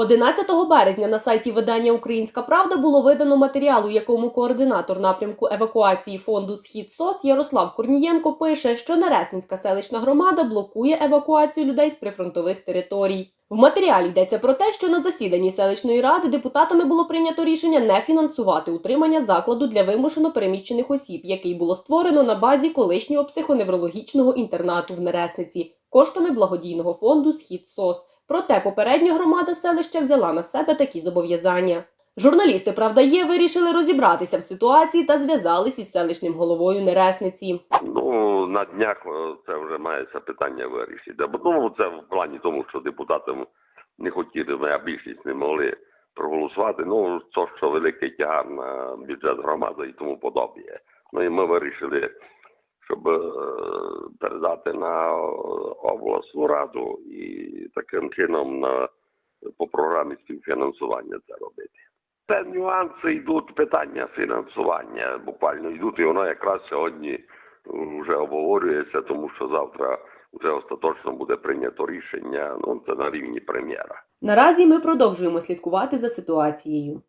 11 березня на сайті видання Українська Правда було видано матеріал, у якому координатор напрямку евакуації фонду Схід СОС Ярослав Корнієнко пише, що Нересницька селищна громада блокує евакуацію людей з прифронтових територій. В матеріалі йдеться про те, що на засіданні селищної ради депутатами було прийнято рішення не фінансувати утримання закладу для вимушено переміщених осіб, який було створено на базі колишнього психоневрологічного інтернату в Нересниці коштами благодійного фонду Схід СОС. Проте попередня громада селища взяла на себе такі зобов'язання. Журналісти Правда є вирішили розібратися в ситуації та зв'язались із селищним головою Нересниці. Ну, на днях е, це вже має питання вирішити. Ну, це в плані тому, що депутати не хотіли, а більшість не могли проголосувати. Ну, то, що великий тягар на бюджет громади і тому подобне. Ну і ми вирішили, щоб е, передати на обласну раду і таким чином на по програмі співфінансування це робити. Це нюанси йдуть питання фінансування. Буквально йдуть, і воно якраз сьогодні вже обговорюється, тому що завтра вже остаточно буде прийнято рішення. Ну це на рівні прем'єра. Наразі ми продовжуємо слідкувати за ситуацією.